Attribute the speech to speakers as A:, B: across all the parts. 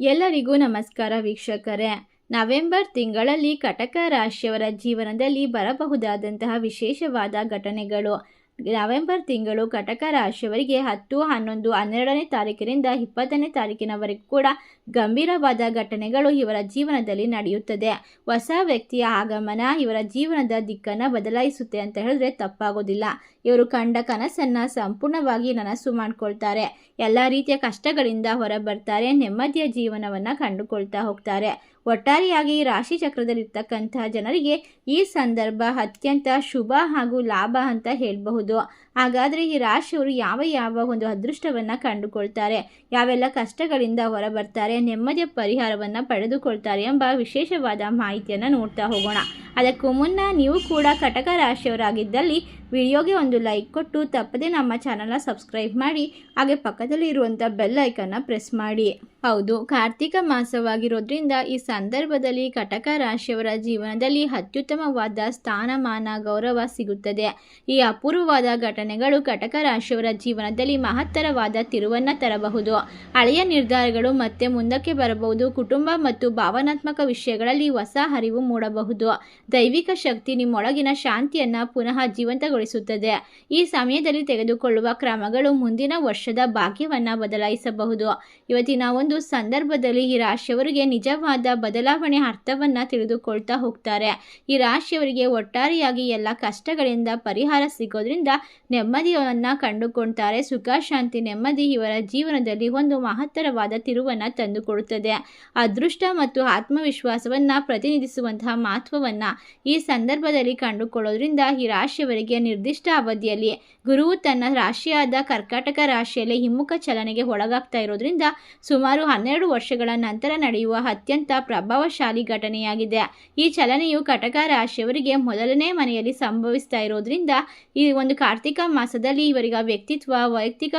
A: ಎಲ್ಲರಿಗೂ ನಮಸ್ಕಾರ ವೀಕ್ಷಕರೇ. ನವೆಂಬರ್ ತಿಂಗಳಲ್ಲಿ ಕಟಕ ರಾಶಿಯವರ ಜೀವನದಲ್ಲಿ ಬರಬಹುದಾದಂತಹ ವಿಶೇಷವಾದ ಘಟನೆಗಳು. ನವೆಂಬರ್ ತಿಂಗಳು ಕಟಕ ರಾಶಿಯವರಿಗೆ ಹತ್ತು, ಹನ್ನೊಂದು, ಹನ್ನೆರಡನೇ ತಾರೀಕಿನಿಂದ ಇಪ್ಪತ್ತನೇ ತಾರೀಕಿನವರೆಗೂ ಕೂಡ ಗಂಭೀರವಾದ ಘಟನೆಗಳು ಇವರ ಜೀವನದಲ್ಲಿ ನಡೆಯುತ್ತದೆ. ಹೊಸ ವ್ಯಕ್ತಿಯ ಆಗಮನ ಇವರ ಜೀವನದ ದಿಕ್ಕನ್ನು ಬದಲಾಯಿಸುತ್ತೆ ಅಂತ ಹೇಳಿದ್ರೆ ತಪ್ಪಾಗೋದಿಲ್ಲ. ಇವರು ಕಂಡ ಕನಸನ್ನು ಸಂಪೂರ್ಣವಾಗಿ ನನಸು ಮಾಡಿಕೊಳ್ತಾರೆ. ಎಲ್ಲ ರೀತಿಯ ಕಷ್ಟಗಳಿಂದ ಹೊರಬರ್ತಾರೆ, ನೆಮ್ಮದಿಯ ಜೀವನವನ್ನು ಕಂಡುಕೊಳ್ತಾ ಹೋಗ್ತಾರೆ. ಒಟ್ಟಾರೆಯಾಗಿ ರಾಶಿ ಚಕ್ರದಲ್ಲಿರ್ತಕ್ಕಂಥ ಜನರಿಗೆ ಈ ಸಂದರ್ಭ ಅತ್ಯಂತ ಶುಭ ಹಾಗೂ ಲಾಭ ಅಂತ ಹೇಳಬಹುದು. ಹಾಗಾದರೆ ಈ ರಾಶಿಯವರು ಯಾವ ಯಾವ ಒಂದು ಅದೃಷ್ಟವನ್ನು ಕಂಡುಕೊಳ್ತಾರೆ, ಯಾವೆಲ್ಲ ಕಷ್ಟಗಳಿಂದ ಹೊರಬರ್ತಾರೆ, ನೆಮ್ಮದಿಯ ಪರಿಹಾರವನ್ನು ಪಡೆದುಕೊಳ್ತಾರೆ ಎಂಬ ವಿಶೇಷವಾದ ಮಾಹಿತಿಯನ್ನು ನೋಡ್ತಾ ಹೋಗೋಣ. ಅದಕ್ಕೂ ಮುನ್ನ ನೀವು ಕೂಡ ಕಟಕ ರಾಶಿಯವರಾಗಿದ್ದಲ್ಲಿ ವಿಡಿಯೋಗೆ ಒಂದು ಲೈಕ್ ಕೊಟ್ಟು ತಪ್ಪದೆ ನಮ್ಮ ಚಾನಲ್ನ ಸಬ್ಸ್ಕ್ರೈಬ್ ಮಾಡಿ, ಹಾಗೆ ಪಕ್ಕದಲ್ಲಿ ಇರುವಂಥ ಬೆಲ್ ಐಕನ್ನ ಪ್ರೆಸ್ ಮಾಡಿ. ಹೌದು, ಕಾರ್ತಿಕ ಮಾಸವಾಗಿರೋದ್ರಿಂದ ಈ ಸಂದರ್ಭದಲ್ಲಿ ಕಟಕ ರಾಶಿಯವರ ಜೀವನದಲ್ಲಿ ಅತ್ಯುತ್ತಮವಾದ ಸ್ಥಾನಮಾನ, ಗೌರವ ಸಿಗುತ್ತದೆ. ಈ ಅಪೂರ್ವವಾದ ಘಟನೆಗಳು ಕಟಕ ರಾಶಿಯವರ ಜೀವನದಲ್ಲಿ ಮಹತ್ತರವಾದ ತಿರುವನ್ನು ತರಬಹುದು. ಹಳೆಯ ನಿರ್ಧಾರಗಳು ಮತ್ತೆ ಮುಂದಕ್ಕೆ ಬರಬಹುದು. ಕುಟುಂಬ ಮತ್ತು ಭಾವನಾತ್ಮಕ ವಿಷಯಗಳಲ್ಲಿ ಹೊಸ ಅರಿವು ಮೂಡಬಹುದು. ದೈವಿಕ ಶಕ್ತಿ ನಿಮ್ಮೊಳಗಿನ ಶಾಂತಿಯನ್ನು ಪುನಃ ಜೀವಂತಗೊಳಿಸುತ್ತದೆ. ಈ ಸಮಯದಲ್ಲಿ ತೆಗೆದುಕೊಳ್ಳುವ ಕ್ರಮಗಳು ಮುಂದಿನ ವರ್ಷದ ಭಾಗ್ಯವನ್ನು ಬದಲಾಯಿಸಬಹುದು. ಇವತ್ತಿನ ಒಂದು ಸಂದರ್ಭದಲ್ಲಿ ಈ ರಾಶಿಯವರಿಗೆ ನಿಜವಾದ ಬದಲಾವಣೆ ಅರ್ಥವನ್ನು ತಿಳಿದುಕೊಳ್ತಾ ಹೋಗ್ತಾರೆ. ಈ ರಾಶಿಯವರಿಗೆ ಒಟ್ಟಾರೆಯಾಗಿ ಎಲ್ಲ ಕಷ್ಟಗಳಿಂದ ಪರಿಹಾರ ಸಿಗೋದ್ರಿಂದ ನೆಮ್ಮದಿಯನ್ನು ಕಂಡುಕೊಳ್ತಾರೆ. ಸುಖ, ಶಾಂತಿ, ನೆಮ್ಮದಿ ಇವರ ಜೀವನದಲ್ಲಿ ಒಂದು ಮಹತ್ತರವಾದ ತಿರುವನ್ನು ತಂದುಕೊಡುತ್ತದೆ. ಅದೃಷ್ಟ ಮತ್ತು ಆತ್ಮವಿಶ್ವಾಸವನ್ನು ಪ್ರತಿನಿಧಿಸುವಂತಹ ಮಹತ್ವವನ್ನು ಈ ಸಂದರ್ಭದಲ್ಲಿ ಕಂಡುಕೊಳ್ಳೋದ್ರಿಂದ ಈ ರಾಶಿಯವರಿಗೆ ನಿರ್ದಿಷ್ಟ ಅವಧಿಯಲ್ಲಿ ಗುರುವು ತನ್ನ ರಾಶಿಯಾದ ಕರ್ಕಾಟಕ ರಾಶಿಯಲ್ಲಿ ಹಿಮ್ಮುಖ ಚಲನೆಗೆ ಒಳಗಾಗ್ತಾ ಇರೋದ್ರಿಂದ ಸುಮಾರು ಹನ್ನೆರಡು ವರ್ಷಗಳ ನಂತರ ನಡೆಯುವ ಅತ್ಯಂತ ಪ್ರಭಾವಶಾಲಿ ಘಟನೆಯಾಗಿದೆ. ಈ ಚಲನೆಯು ಕಟಕ ರಾಶಿಯವರಿಗೆ ಮೊದಲನೇ ಮನೆಯಲ್ಲಿ ಸಂಭವಿಸ್ತಾ ಇರೋದ್ರಿಂದ, ಈ ಒಂದು ಕಾರ್ತಿಕ ಮಾಸದಲ್ಲಿ ಇವರಿಗೆ ವ್ಯಕ್ತಿತ್ವ, ವೈಯಕ್ತಿಕ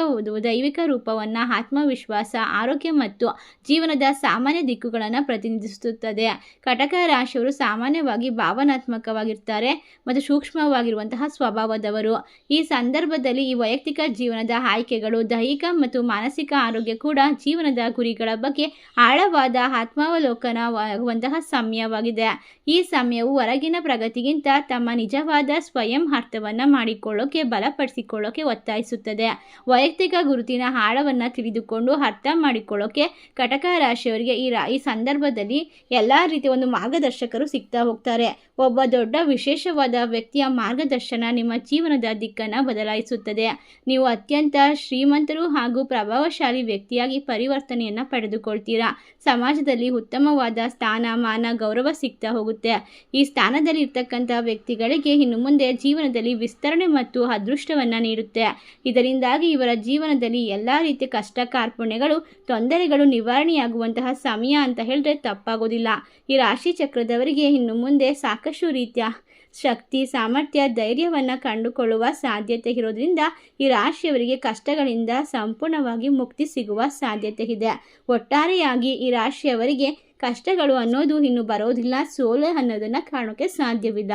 A: ದೈವಿಕ ರೂಪವನ್ನು, ಆತ್ಮವಿಶ್ವಾಸ, ಆರೋಗ್ಯ ಮತ್ತು ಜೀವನದ ಸಾಮಾನ್ಯ ದಿಕ್ಕುಗಳನ್ನು ಪ್ರತಿನಿಧಿಸುತ್ತದೆ. ಕಟಕ ರಾಶಿಯವರು ಸಾಮಾನ್ಯವಾಗಿ ಭಾವನಾತ್ಮಕವಾಗಿರ್ತಾರೆ ಮತ್ತು ಸೂಕ್ಷ್ಮವಾಗಿರುವಂತಹ ಸ್ವಭಾವದವರು. ಈ ಸಂದರ್ಭದಲ್ಲಿ ಈ ವೈಯಕ್ತಿಕ ಜೀವನದ ಆಯ್ಕೆಗಳು ದೈಹಿಕ ಮತ್ತು ಮಾನಸಿಕ ಆರೋಗ್ಯ ಕೂಡ ಜೀವನದ ಗುರಿಗಳ ಬಗ್ಗೆ ಆಳವಾದ ಆತ್ಮಾವಲೋಕನವಾಗುವಂತಹ ಸಮಯವಾಗಿದೆ. ಈ ಸಮಯವು ಹೊರಗಿನ ಪ್ರಗತಿಗಿಂತ ತಮ್ಮ ನಿಜವಾದ ಸ್ವಯಂ ಅರ್ಥವನ್ನು ಮಾಡಿಕೊಳ್ಳೋಕೆ, ಬಲಪಡಿಸಿಕೊಳ್ಳೋಕೆ ಒತ್ತಾಯಿಸುತ್ತದೆ. ವೈಯಕ್ತಿಕ ಗುರುತಿನ ಆಳವನ್ನು ತಿಳಿದುಕೊಂಡು ಅರ್ಥ ಮಾಡಿಕೊಳ್ಳೋಕೆ ಕಟಕ ರಾಶಿಯವರಿಗೆ ಈ ರಾ ಈ ಸಂದರ್ಭದಲ್ಲಿ ಎಲ್ಲ ರೀತಿಯ ಒಂದು ಮಾರ್ಗದರ್ಶಕರು ಸಿಗ್ತಾ ಹೋಗ್ತಾರೆ. ಒಬ್ಬ ದೊಡ್ಡ ವಿಶೇಷವಾದ ವ್ಯಕ್ತಿಯ ಮಾರ್ಗದರ್ಶನ ನಿಮ್ಮ ಜೀವನದ ದಿಕ್ಕನ್ನು ಬದಲಾಯಿಸುತ್ತದೆ. ನೀವು ಅತ್ಯಂತ ಶ್ರೀಮಂತರು ಹಾಗೂ ಪ್ರಭಾವಶಾಲಿ ವ್ಯಕ್ತಿಯಾಗಿ ಪರಿವರ್ತನೆಯನ್ನು ಪಡೆದುಕೊಳ್ತೀರಾ? ಸಮಾಜದಲ್ಲಿ ಉತ್ತಮವಾದ ಸ್ಥಾನಮಾನ ಗೌರವ ಸಿಗ್ತಾ ಹೋಗುತ್ತೆ. ಈ ಸ್ಥಾನದಲ್ಲಿ ಇರ್ತಕ್ಕಂಥ ವ್ಯಕ್ತಿಗಳಿಗೆ ಇನ್ನು ಮುಂದೆ ಜೀವನದಲ್ಲಿ ವಿಸ್ತರಣೆ ಮತ್ತು ಅದೃಷ್ಟವನ್ನು ನೀಡುತ್ತೆ. ಇದರಿಂದಾಗಿ ಇವರ ಜೀವನದಲ್ಲಿ ಎಲ್ಲ ರೀತಿಯ ಕಷ್ಟ ಕಾರ್ಪಣ್ಯಗಳು, ತೊಂದರೆಗಳು ನಿವಾರಣೆಯಾಗುವಂತಹ ಸಮಯ ಅಂತ ಹೇಳಿದ್ರೆ ತಪ್ಪಾಗೋದಿಲ್ಲ. ಈ ರಾಶಿ ಚಕ್ರದವರಿಗೆ ಇನ್ನು ಮುಂದೆ ಸಾಕಷ್ಟು ರೀತಿಯ ಶಕ್ತಿ, ಸಾಮರ್ಥ್ಯ, ಧೈರ್ಯವನ್ನು ಕಂಡುಕೊಳ್ಳುವ ಸಾಧ್ಯತೆ ಇರೋದ್ರಿಂದ ಈ ರಾಶಿಯವರಿಗೆ ಕಷ್ಟಗಳಿಂದ ಸಂಪೂರ್ಣವಾಗಿ ಮುಕ್ತಿ ಸಿಗುವ ಸಾಧ್ಯತೆ ಇದೆ. ಒಟ್ಟಾರೆಯಾಗಿ ಈ ರಾಶಿಯವರಿಗೆ ಕಷ್ಟಗಳು ಅನ್ನೋದು ಇನ್ನು ಬರೋದಿಲ್ಲ, ಸೋಲೆ ಅನ್ನೋದನ್ನು ಕಾಣೋಕ್ಕೆ ಸಾಧ್ಯವಿಲ್ಲ.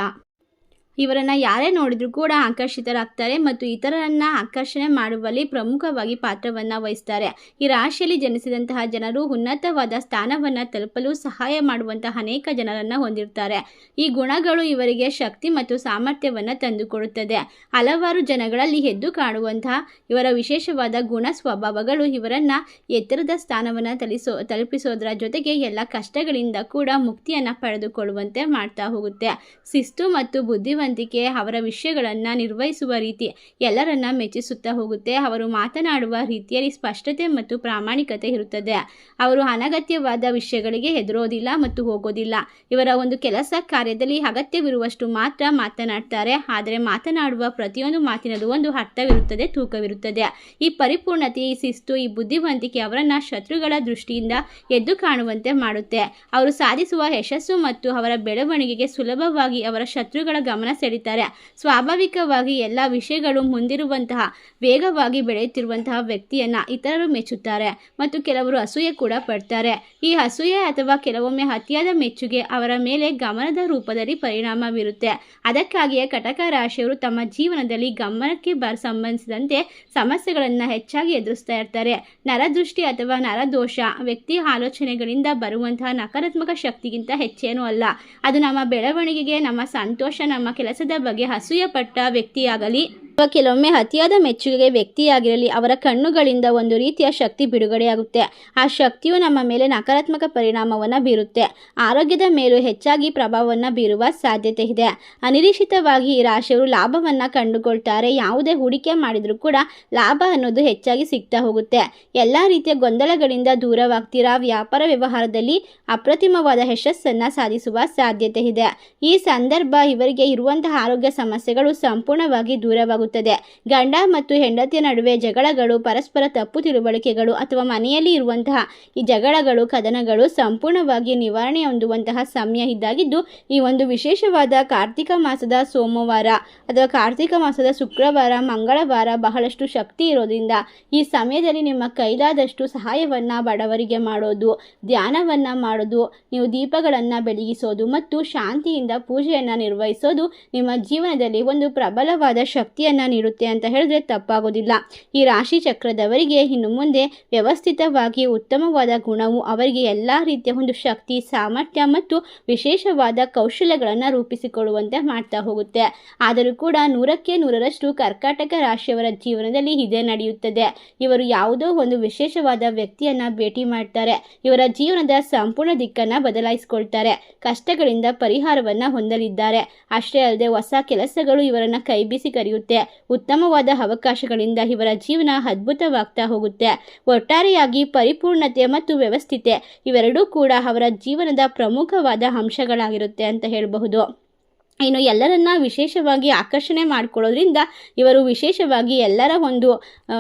A: ಇವರನ್ನು ಯಾರೇ ನೋಡಿದರೂ ಕೂಡ ಆಕರ್ಷಿತರಾಗ್ತಾರೆ ಮತ್ತು ಇತರರನ್ನು ಆಕರ್ಷಣೆ ಮಾಡುವಲ್ಲಿ ಪ್ರಮುಖವಾಗಿ ಪಾತ್ರವನ್ನು ವಹಿಸ್ತಾರೆ. ಈ ರಾಶಿಯಲ್ಲಿ ಜನಿಸಿದಂತಹ ಜನರು ಉನ್ನತವಾದ ಸ್ಥಾನವನ್ನು ತಲುಪಲು ಸಹಾಯ ಮಾಡುವಂತಹ ಅನೇಕ ಜನರನ್ನು ಹೊಂದಿರ್ತಾರೆ. ಈ ಗುಣಗಳು ಇವರಿಗೆ ಶಕ್ತಿ ಮತ್ತು ಸಾಮರ್ಥ್ಯವನ್ನು ತಂದುಕೊಡುತ್ತದೆ. ಹಲವಾರು ಜನಗಳಲ್ಲಿ ಎದ್ದು ಕಾಣುವಂತಹ ಇವರ ವಿಶೇಷವಾದ ಗುಣ ಸ್ವಭಾವಗಳು ಇವರನ್ನು ಎತ್ತರದ ಸ್ಥಾನವನ್ನು ತಲಿಸೋ, ತಲುಪಿಸೋದರ ಜೊತೆಗೆ ಎಲ್ಲ ಕಷ್ಟಗಳಿಂದ ಕೂಡ ಮುಕ್ತಿಯನ್ನು ಪಡೆದುಕೊಳ್ಳುವಂತೆ ಮಾಡ್ತಾ ಹೋಗುತ್ತೆ. ಶಿಸ್ತು ಮತ್ತು ಬುದ್ಧಿವಂತ ಬುದ್ಧಿವಂತಿಕೆ ಅವರ ವಿಷಯಗಳನ್ನು ನಿರ್ವಹಿಸುವ ರೀತಿ ಎಲ್ಲರನ್ನ ಮೆಚ್ಚಿಸುತ್ತಾ ಹೋಗುತ್ತೆ. ಅವರು ಮಾತನಾಡುವ ರೀತಿಯಲ್ಲಿ ಸ್ಪಷ್ಟತೆ ಮತ್ತು ಪ್ರಾಮಾಣಿಕತೆ ಇರುತ್ತದೆ. ಅವರು ಅನಗತ್ಯವಾದ ವಿಷಯಗಳಿಗೆ ಹೆದರೋದಿಲ್ಲ ಮತ್ತು ಹೋಗೋದಿಲ್ಲ. ಇವರ ಒಂದು ಕೆಲಸ ಕಾರ್ಯದಲ್ಲಿ ಅಗತ್ಯವಿರುವಷ್ಟು ಮಾತ್ರ ಮಾತನಾಡ್ತಾರೆ. ಆದರೆ ಮಾತನಾಡುವ ಪ್ರತಿಯೊಂದು ಮಾತಿನದು ಒಂದು ಅರ್ಥವಿರುತ್ತದೆ, ತೂಕವಿರುತ್ತದೆ. ಈ ಪರಿಪೂರ್ಣತೆ, ಈ ಶಿಸ್ತು, ಈ ಬುದ್ಧಿವಂತಿಕೆ ಅವರನ್ನು ಶತ್ರುಗಳ ದೃಷ್ಟಿಯಿಂದ ಎದ್ದು ಕಾಣುವಂತೆ ಮಾಡುತ್ತೆ. ಅವರು ಸಾಧಿಸುವ ಯಶಸ್ಸು ಮತ್ತು ಅವರ ಬೆಳವಣಿಗೆಗೆ ಸುಲಭವಾಗಿ ಅವರ ಶತ್ರುಗಳ ಗಮನ ಸೆಳೀತಾರೆ ಸ್ವಾಭಾವಿಕವಾಗಿ ಎಲ್ಲ ವಿಷಯಗಳು ಮುಂದಿರುವಂತಹ, ವೇಗವಾಗಿ ಬೆಳೆಯುತ್ತಿರುವಂತಹ ವ್ಯಕ್ತಿಯನ್ನ ಇತರರು ಮೆಚ್ಚುತ್ತಾರೆ ಮತ್ತು ಕೆಲವರು ಅಸೂಯೆ ಕೂಡ ಪಡ್ತಾರೆ. ಈ ಅಸೂಯೆ ಅಥವಾ ಕೆಲವೊಮ್ಮೆ ಅತಿಯಾದ ಮೆಚ್ಚುಗೆ ಅವರ ಮೇಲೆ ಗಮನದ ರೂಪದಲ್ಲಿ ಪರಿಣಾಮ ಬೀರುತ್ತೆ. ಅದಕ್ಕಾಗಿಯೇ ಕಟಕ ರಾಶಿಯವರು ತಮ್ಮ ಜೀವನದಲ್ಲಿ ಗಮನಕ್ಕೆ ಬ ಸಂಬಂಧಿಸಿದಂತೆ ಸಮಸ್ಯೆಗಳನ್ನು ಹೆಚ್ಚಾಗಿ ಎದುರಿಸ್ತಾ ಇರ್ತಾರೆ. ನರದೃಷ್ಟಿ ಅಥವಾ ನರದೋಷ ವ್ಯಕ್ತಿ ಆಲೋಚನೆಗಳಿಂದ ಬರುವಂತಹ ನಕಾರಾತ್ಮಕ ಶಕ್ತಿಗಿಂತ ಹೆಚ್ಚೇನೂ ಅಲ್ಲ. ಅದು ನಮ್ಮ ಬೆಳವಣಿಗೆಗೆ, ನಮ್ಮ ಸಂತೋಷ, ನಮ್ಮ ಕೆಲಸದ ಬಗ್ಗೆ ಅಸೂಯೆ ಪಟ್ಟ ವ್ಯಕ್ತಿಯಾಗಲಿ. ಕೆಲವೊಮ್ಮೆ ಅತಿಯಾದ ಮೆಚ್ಚುಗೆಗೆ ವ್ಯಕ್ತಿಯಾಗಿರಲಿ, ಅವರ ಕಣ್ಣುಗಳಿಂದ ಒಂದು ರೀತಿಯ ಶಕ್ತಿ ಬಿಡುಗಡೆಯಾಗುತ್ತೆ. ಆ ಶಕ್ತಿಯು ನಮ್ಮ ಮೇಲೆ ನಕಾರಾತ್ಮಕ ಪರಿಣಾಮವನ್ನು ಬೀರುತ್ತೆ. ಆರೋಗ್ಯದ ಮೇಲೂ ಹೆಚ್ಚಾಗಿ ಪ್ರಭಾವವನ್ನು ಬೀರುವ ಸಾಧ್ಯತೆ ಇದೆ. ಅನಿರೀಕ್ಷಿತವಾಗಿ ಈ ರಾಶಿಯವರು ಲಾಭವನ್ನು ಕಂಡುಕೊಳ್ತಾರೆ. ಯಾವುದೇ ಹೂಡಿಕೆ ಮಾಡಿದರೂ ಕೂಡ ಲಾಭ ಅನ್ನೋದು ಹೆಚ್ಚಾಗಿ ಸಿಗ್ತಾ ಹೋಗುತ್ತೆ. ಎಲ್ಲ ರೀತಿಯ ಗೊಂದಲಗಳಿಂದ ದೂರವಾಗ್ತೀರಾ? ವ್ಯಾಪಾರ ವ್ಯವಹಾರದಲ್ಲಿ ಅಪ್ರತಿಮವಾದ ಯಶಸ್ಸನ್ನು ಸಾಧಿಸುವ ಸಾಧ್ಯತೆ ಇದೆ. ಈ ಸಂದರ್ಭ ಇವರಿಗೆ ಇರುವಂತಹ ಆರೋಗ್ಯ ಸಮಸ್ಯೆಗಳು ಸಂಪೂರ್ಣವಾಗಿ ದೂರವಾಗುತ್ತದೆ ಗಂಡ ಮತ್ತು ಹೆಂಡತಿಯ ನಡುವೆ ಜಗಳಗಳು, ಪರಸ್ಪರ ತಪ್ಪು ತಿಳುವಳಿಕೆಗಳು ಅಥವಾ ಮನೆಯಲ್ಲಿ ಇರುವಂತಹ ಈ ಜಗಳಗಳು, ಕದನಗಳು ಸಂಪೂರ್ಣವಾಗಿ ನಿವಾರಣೆ ಹೊಂದುವಂತಹ ಸಮಯ ಇದ್ದಾಗಿದ್ದು, ಈ ಒಂದು ವಿಶೇಷವಾದ ಕಾರ್ತಿಕ ಮಾಸದ ಸೋಮವಾರ ಅಥವಾ ಕಾರ್ತಿಕ ಮಾಸದ ಶುಕ್ರವಾರ, ಮಂಗಳವಾರ ಬಹಳಷ್ಟು ಶಕ್ತಿ ಇರೋದ್ರಿಂದ ಈ ಸಮಯದಲ್ಲಿ ನಿಮ್ಮ ಕೈಲಾದಷ್ಟು ಸಹಾಯವನ್ನು ಬಡವರಿಗೆ ಮಾಡೋದು, ಧ್ಯಾನವನ್ನು ಮಾಡೋದು, ನೀವು ದೀಪಗಳನ್ನು ಬೆಳಗಿಸೋದು ಮತ್ತು ಶಾಂತಿಯಿಂದ ಪೂಜೆಯನ್ನು ನಿರ್ವಹಿಸೋದು ನಿಮ್ಮ ಜೀವನದಲ್ಲಿ ಒಂದು ಪ್ರಬಲವಾದ ಶಕ್ತಿಯನ್ನು ನೀಡುತ್ತೆ ಅಂತ ಹೇಳಿದ್ರೆ ತಪ್ಪಾಗೋದಿಲ್ಲ. ಈ ರಾಶಿ ಚಕ್ರದವರಿಗೆ ಇನ್ನು ಮುಂದೆ ವ್ಯವಸ್ಥಿತವಾಗಿ ಉತ್ತಮವಾದ ಗುಣವು ಅವರಿಗೆ ಎಲ್ಲ ರೀತಿಯ ಒಂದು ಶಕ್ತಿ, ಸಾಮರ್ಥ್ಯ ಮತ್ತು ವಿಶೇಷವಾದ ಕೌಶಲ್ಯಗಳನ್ನು ರೂಪಿಸಿಕೊಳ್ಳುವಂತೆ ಮಾಡ್ತಾ ಹೋಗುತ್ತೆ. ಆದರೂ ಕೂಡ ನೂರಕ್ಕೆ ನೂರರಷ್ಟು ಕರ್ಕಾಟಕ ರಾಶಿಯವರ ಜೀವನದಲ್ಲಿ ಇದೇ ನಡೆಯುತ್ತದೆ. ಇವರು ಯಾವುದೋ ಒಂದು ವಿಶೇಷವಾದ ವ್ಯಕ್ತಿಯನ್ನ ಭೇಟಿ ಮಾಡ್ತಾರೆ. ಇವರ ಜೀವನದ ಸಂಪೂರ್ಣ ದಿಕ್ಕನ್ನು ಬದಲಾಯಿಸಿಕೊಳ್ತಾರೆ. ಕಷ್ಟಗಳಿಂದ ಪರಿಹಾರವನ್ನು ಹೊಂದಲಿದ್ದಾರೆ. ಅಷ್ಟೇ ಅಲ್ಲದೆ ಹೊಸ ಕೆಲಸಗಳು ಇವರನ್ನ ಕೈಬೀಸಿ ಕರೆಯುತ್ತೆ. ಉತ್ತಮವಾದ ಅವಕಾಶಗಳಿಂದ ಇವರ ಜೀವನ ಅದ್ಭುತವಾಗ್ತಾ ಹೋಗುತ್ತೆ. ಒಟ್ಟಾರೆಯಾಗಿ ಪರಿಪೂರ್ಣತೆ ಮತ್ತು ವ್ಯವಸ್ಥಿತೆ ಇವೆರಡೂ ಕೂಡ ಅವರ ಜೀವನದ ಪ್ರಮುಖವಾದ ಅಂಶಗಳಾಗಿರುತ್ತೆ ಅಂತ ಹೇಳಬಹುದು. ಇನ್ನು ಎಲ್ಲರನ್ನ ವಿಶೇಷವಾಗಿ ಆಕರ್ಷಣೆ ಮಾಡಿಕೊಳ್ಳೋದ್ರಿಂದ ಇವರು ವಿಶೇಷವಾಗಿ ಎಲ್ಲರ ಒಂದು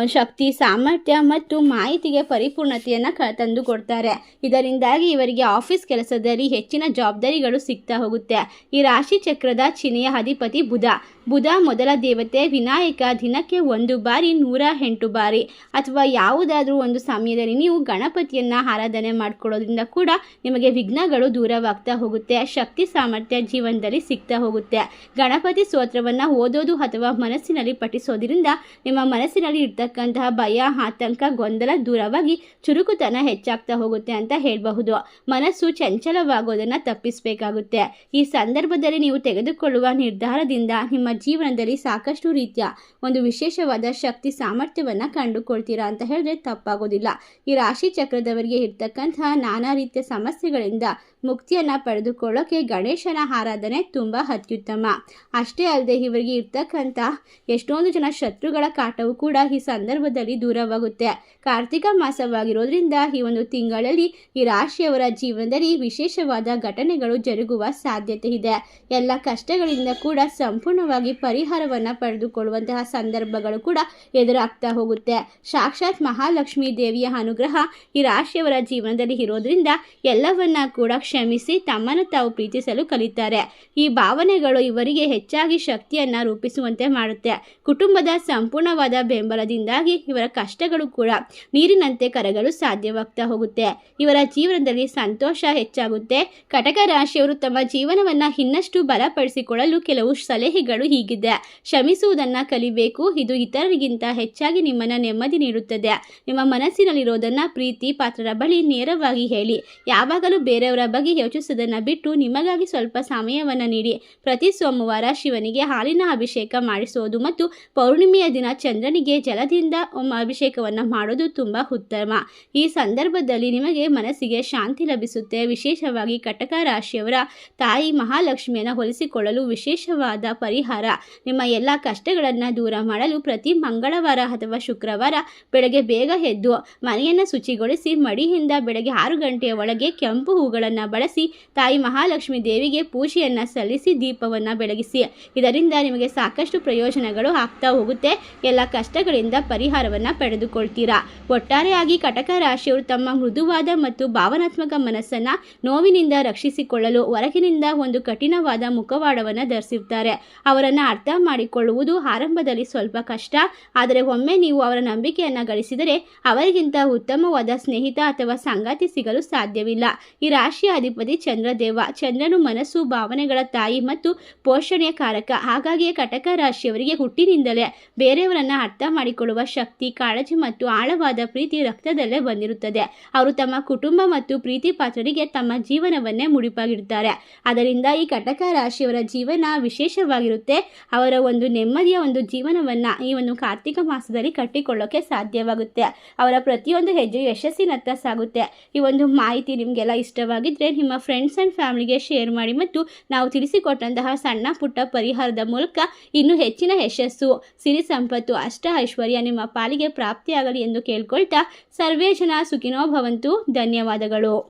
A: ಶಕ್ತಿ, ಸಾಮರ್ಥ್ಯ ಮತ್ತು ಮಾಹಿತಿಗೆ ಪರಿಪೂರ್ಣತೆಯನ್ನು ಕ ತಂದು ಕೊಡ್ತಾರೆ ಇದರಿಂದಾಗಿ ಇವರಿಗೆ ಆಫೀಸ್ ಕೆಲಸದಲ್ಲಿ ಹೆಚ್ಚಿನ ಜವಾಬ್ದಾರಿಗಳು ಸಿಗ್ತಾ ಹೋಗುತ್ತೆ. ಈ ರಾಶಿ ಚಕ್ರದ ಚಿನ್ನೆಯ ಅಧಿಪತಿ ಬುಧ. ಬುಧ ಮೊದಲ ದೇವತೆ ವಿನಾಯಕ ದಿನಕ್ಕೆ ಒಂದು ಬಾರಿ ನೂರ ಎಂಟು ಬಾರಿ. ಅಥವಾ ಯಾವುದಾದ್ರೂ ಒಂದು ಸಮಯದಲ್ಲಿ ನೀವು ಗಣಪತಿಯನ್ನು ಆರಾಧನೆ ಮಾಡ್ಕೊಳ್ಳೋದ್ರಿಂದ ಕೂಡ ನಿಮಗೆ ವಿಘ್ನಗಳು ದೂರವಾಗ್ತಾ ಹೋಗುತ್ತೆ. ಶಕ್ತಿ ಸಾಮರ್ಥ್ಯ ಜೀವನದಲ್ಲಿ ಸಿಗ್ತಾ ಹೋಗುತ್ತೆ. ಗಣಪತಿ ಸ್ತೋತ್ರವನ್ನು ಓದೋದು ಅಥವಾ ಮನಸ್ಸಿನಲ್ಲಿ ಪಠಿಸೋದ್ರಿಂದ ನಿಮ್ಮ ಮನಸ್ಸಿನಲ್ಲಿ ಇರ್ತಕ್ಕಂತಹ ಭಯ, ಆತಂಕ, ಗೊಂದಲ ದೂರವಾಗಿ ಚುರುಕುತನ ಹೆಚ್ಚಾಗ್ತಾ ಹೋಗುತ್ತೆ ಅಂತ ಹೇಳಬಹುದು. ಮನಸ್ಸು ಚಂಚಲವಾಗೋದನ್ನು ತಪ್ಪಿಸಬೇಕಾಗುತ್ತೆ. ಈ ಸಂದರ್ಭದಲ್ಲಿ ನೀವು ತೆಗೆದುಕೊಳ್ಳುವ ನಿರ್ಧಾರದಿಂದ ನಿಮ್ಮ ಜೀವನದಲ್ಲಿ ಸಾಕಷ್ಟು ರೀತಿಯ ಒಂದು ವಿಶೇಷವಾದ ಶಕ್ತಿ ಸಾಮರ್ಥ್ಯವನ್ನು ಕಂಡುಕೊಳ್ತೀರಾ ಅಂತ ಹೇಳಿದ್ರೆ ತಪ್ಪಾಗೋದಿಲ್ಲ. ಈ ರಾಶಿ ಚಕ್ರದವರಿಗೆ ಇರ್ತಕ್ಕಂತಹ ನಾನಾ ರೀತಿಯ ಸಮಸ್ಯೆಗಳಿಂದ ಮುಕ್ತಿಯನ್ನು ಪಡೆದುಕೊಳ್ಳೋಕೆ ಗಣೇಶನ ಆರಾಧನೆ ತುಂಬ ಅತ್ಯುತ್ತಮ. ಅಷ್ಟೇ ಅಲ್ಲದೆ ಇವರಿಗೆ ಇರ್ತಕ್ಕಂಥ ಎಷ್ಟೊಂದು ಜನ ಶತ್ರುಗಳ ಕಾಟವು ಕೂಡ ಈ ಸಂದರ್ಭದಲ್ಲಿ ದೂರವಾಗುತ್ತೆ. ಕಾರ್ತಿಕ ಮಾಸವಾಗಿರೋದ್ರಿಂದ ಈ ಒಂದು ತಿಂಗಳಲ್ಲಿ ಈ ರಾಶಿಯವರ ಜೀವನದಲ್ಲಿ ವಿಶೇಷವಾದ ಘಟನೆಗಳು ಜರುಗುವ ಸಾಧ್ಯತೆ ಇದೆ. ಎಲ್ಲ ಕಷ್ಟಗಳಿಂದ ಕೂಡ ಸಂಪೂರ್ಣವಾಗಿ ಪರಿಹಾರವನ್ನು ಪಡೆದುಕೊಳ್ಳುವಂತಹ ಸಂದರ್ಭಗಳು ಕೂಡ ಎದುರಾಗ್ತಾ ಹೋಗುತ್ತೆ. ಸಾಕ್ಷಾತ್ ಮಹಾಲಕ್ಷ್ಮೀ ದೇವಿಯ ಅನುಗ್ರಹ ಈ ರಾಶಿಯವರ ಜೀವನದಲ್ಲಿ ಇರೋದ್ರಿಂದ ಎಲ್ಲವನ್ನ ಕೂಡ ಕ್ಷಮಿಸಿ ತಮ್ಮನ್ನು ತಾವು ಪ್ರೀತಿಸಲು ಕಲಿತಾರೆ. ಈ ಭಾವನೆಗಳು ಇವರಿಗೆ ಹೆಚ್ಚಾಗಿ ಶಕ್ತಿಯನ್ನ ರೂಪಿಸುವಂತೆ ಮಾಡುತ್ತೆ. ಕುಟುಂಬದ ಸಂಪೂರ್ಣವಾದ ಬೆಂಬಲದಿಂದಾಗಿ ಇವರ ಕಷ್ಟಗಳು ಕೂಡ ನೀರಿನಂತೆ ಕರಗಲು ಸಾಧ್ಯವಾಗ್ತಾ ಹೋಗುತ್ತೆ. ಇವರ ಜೀವನದಲ್ಲಿ ಸಂತೋಷ ಹೆಚ್ಚಾಗುತ್ತೆ. ಕಟಕ ರಾಶಿಯವರು ತಮ್ಮ ಜೀವನವನ್ನ ಇನ್ನಷ್ಟು ಬಲಪಡಿಸಿಕೊಳ್ಳಲು ಕೆಲವು ಸಲಹೆಗಳು ಹೀಗಿದೆ. ಶ್ರಮಿಸುವುದನ್ನು ಕಲಿಬೇಕು. ಇದು ಇತರರಿಗಿಂತ ಹೆಚ್ಚಾಗಿ ನಿಮ್ಮನ್ನ ನೆಮ್ಮದಿ ನೀಡುತ್ತದೆ. ನಿಮ್ಮ ಮನಸ್ಸಿನಲ್ಲಿರೋದನ್ನು ಪ್ರೀತಿ ಪಾತ್ರರ ಬಳಿ ನೇರವಾಗಿ ಹೇಳಿ. ಯಾವಾಗಲೂ ಬೇರೆಯವರ ಬಗ್ಗೆ ಯೋಚಿಸೋದನ್ನ ಬಿಟ್ಟು ನಿಮಗಾಗಿ ಸ್ವಲ್ಪ ಸಮಯವನ್ನು ನೀಡಿ. ಪ್ರತಿ ಸೋಮವಾರ ಶಿವನಿಗೆ ಹಾಲಿನ ಅಭಿಷೇಕ ಮಾಡಿಸೋದು ಮತ್ತು ಪೌರ್ಣಿಮೆಯ ದಿನ ಚಂದ್ರನಿಗೆ ಜಲದಿಂದ ಅಭಿಷೇಕವನ್ನು ಮಾಡೋದು ತುಂಬ ಉತ್ತಮ. ಈ ಸಂದರ್ಭದಲ್ಲಿ ನಿಮಗೆ ಮನಸ್ಸಿಗೆ ಶಾಂತಿ ಲಭಿಸುತ್ತೆ. ವಿಶೇಷವಾಗಿ ಕಟಕ ರಾಶಿಯವರ ತಾಯಿ ಮಹಾಲಕ್ಷ್ಮಿಯನ್ನು ಹೊಲಿಸಿಕೊಳ್ಳಲು ವಿಶೇಷವಾದ ಪರಿಹಾರ. ನಿಮ್ಮ ಎಲ್ಲ ಕಷ್ಟಗಳನ್ನು ದೂರ ಮಾಡಲು ಪ್ರತಿ ಮಂಗಳವಾರ ಅಥವಾ ಶುಕ್ರವಾರ ಬೆಳಗ್ಗೆ ಬೇಗ ಎದ್ದು ಮನೆಯನ್ನು ಶುಚಿಗೊಳಿಸಿ ಮಡಿಯಿಂದ ಬೆಳಗ್ಗೆ ಆರು ಗಂಟೆಯ ಒಳಗೆ ಕೆಂಪು ಹೂಗಳನ್ನು ಬಳಸಿ ತಾಯಿ ಮಹಾಲಕ್ಷ್ಮಿ ದೇವಿಗೆ ಪೂಜೆಯನ್ನು ಸಲ್ಲಿಸಿ ದೀಪವನ್ನು ಬೆಳಗಿಸಿ. ಇದರಿಂದ ನಿಮಗೆ ಸಾಕಷ್ಟು ಪ್ರಯೋಜನಗಳು ಆಗ್ತಾ ಹೋಗುತ್ತೆ. ಎಲ್ಲ ಕಷ್ಟಗಳಿಂದ ಪರಿಹಾರವನ್ನು ಪಡೆದುಕೊಳ್ತೀರಾ? ಒಟ್ಟಾರೆಯಾಗಿ ಕಟಕ ರಾಶಿಯವರು ತಮ್ಮ ಮೃದುವಾದ ಮತ್ತು ಭಾವನಾತ್ಮಕ ಮನಸ್ಸನ್ನು ನೋವಿನಿಂದ ರಕ್ಷಿಸಿಕೊಳ್ಳಲು ಹೊರಗಿನಿಂದ ಒಂದು ಕಠಿಣವಾದ ಮುಖವಾಡವನ್ನು ಧರಿಸಿರ್ತಾರೆ. ಅವರನ್ನು ಅರ್ಥ ಮಾಡಿಕೊಳ್ಳುವುದು ಆರಂಭದಲ್ಲಿ ಸ್ವಲ್ಪ ಕಷ್ಟ. ಆದರೆ ಒಮ್ಮೆ ನೀವು ಅವರ ನಂಬಿಕೆಯನ್ನು ಗಳಿಸಿದರೆ ಅವರಿಗಿಂತ ಉತ್ತಮವಾದ ಸ್ನೇಹಿತ ಅಥವಾ ಸಂಗಾತಿ ಸಿಗಲು ಸಾಧ್ಯವಿಲ್ಲ. ಈ ರಾಶಿಯ ಅಧಿಪತಿ ಚಂದ್ರದೇವ. ಚಂದ್ರನು ಮನಸ್ಸು, ಭಾವನೆಗಳ ತಾಯಿ ಮತ್ತು ಪೋಷಣೆಯ ಕಾರಕ. ಹಾಗಾಗಿಯೇ ಕಟಕ ರಾಶಿಯವರಿಗೆ ಹುಟ್ಟಿನಿಂದಲೇ ಬೇರೆಯವರನ್ನ ಅರ್ಥ ಮಾಡಿಕೊಳ್ಳುವ ಶಕ್ತಿ, ಕಾಳಜಿ ಮತ್ತು ಆಳವಾದ ಪ್ರೀತಿ ರಕ್ತದಲ್ಲೇ ಬಂದಿರುತ್ತದೆ. ಅವರು ತಮ್ಮ ಕುಟುಂಬ ಮತ್ತು ಪ್ರೀತಿ ಪಾತ್ರರಿಗೆ ತಮ್ಮ ಜೀವನವನ್ನೇ ಮುಡಿಪಾಗಿರುತ್ತಾರೆ ಅದರಿಂದ ಈ ಕಟಕ ರಾಶಿಯವರ ಜೀವನ ವಿಶೇಷವಾಗಿರುತ್ತೆ. ಅವರ ಒಂದು ನೆಮ್ಮದಿಯ ಒಂದು ಜೀವನವನ್ನ ಈ ಒಂದು ಕಾರ್ತಿಕ ಮಾಸದಲ್ಲಿ ಕಟ್ಟಿಕೊಳ್ಳೋಕೆ ಸಾಧ್ಯವಾಗುತ್ತೆ. ಅವರ ಪ್ರತಿಯೊಂದು ಹೆಜ್ಜೆ ಯಶಸ್ಸಿನತ್ತ ಸಾಗುತ್ತೆ. ಈ ಒಂದು ಮಾಹಿತಿ ನಿಮಗೆಲ್ಲ ಇಷ್ಟವಾಗಿದ್ದರೆ ನಿಮ್ಮ ಫ್ರೆಂಡ್ಸ್ ಆ್ಯಂಡ್ ಫ್ಯಾಮಿಲಿಗೆ ಶೇರ್ ಮಾಡಿ ಮತ್ತು ನಾವು ತಿಳಿಸಿಕೊಟ್ಟಂತಹ ಸಣ್ಣ ಪುಟ್ಟ ಪರಿಹಾರದ ಮೂಲಕ ಇನ್ನೂ ಹೆಚ್ಚಿನ ಯಶಸ್ಸು, ಸಿರಿ ಸಂಪತ್ತು, ಅಷ್ಟ ಐಶ್ವರ್ಯ ನಿಮ್ಮ ಪಾಲಿಗೆ ಪ್ರಾಪ್ತಿಯಾಗಲಿ ಎಂದು ಕೇಳ್ಕೊಳ್ತಾ ಸರ್ವೇ ಜನ ಸುಖಿನೋ ಭವಂತು. ಧನ್ಯವಾದಗಳು.